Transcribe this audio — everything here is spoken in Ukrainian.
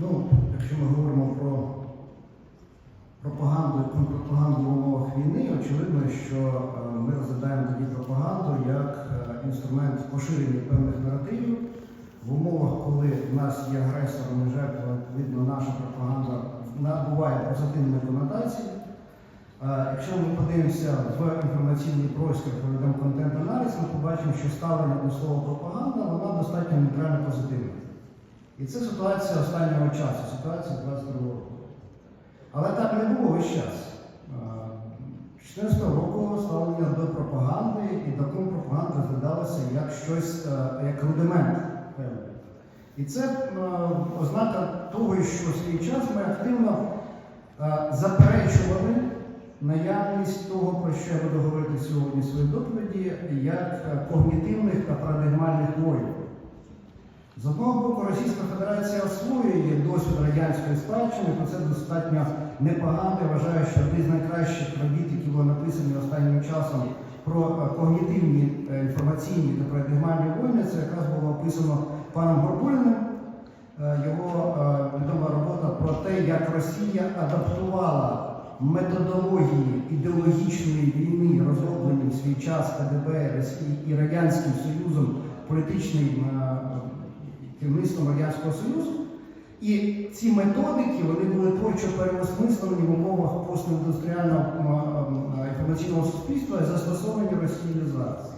Ну, якщо ми говоримо про пропаганду і контрпропаганду в умовах війни, очевидно, що е, ми розглядаємо тоді пропаганду як е, інструмент поширення певних наративів. В умовах, коли в нас є агресором і жертва, відповідно, наша пропаганда набуває позитивної конотації. Е, Якщо ми подивимося в інформаційний простір, проведемо контент-аналіз, ми побачимо, що ставлення до слова пропаганда вона достатньо нейтрально позитивна. І це ситуація останнього часу, ситуація 22 року. Але так не було весь час. З 2014 року ставлення до пропаганди і до пропаганда розглядалося як щось, е, як рудимент. І це е, ознака того, що в свій час ми активно е, заперечували наявність того, про що я буду говорити сьогодні в своїй доповіді, як когнітивних та парадигмальних воїн. З одного боку, Російська Федерація освоює досвід радянської спадщини, про це достатньо непогано. Я вважаю, що одні з найкращих робіт, які були написані останнім часом про е, когнітивні е, інформаційні та парадигмальні воїни, це якраз було описано паном Горбуліним. Е, Його відома робота про те, як Росія адаптувала методології ідеологічної війни, розроблені в свій час КДБ і Радянським Союзом політичним е, Радянського Союзу. І ці методики вони були творчо переосмислені в умовах постіндустріального інформаційного суспільства і застосовані Росії зараз.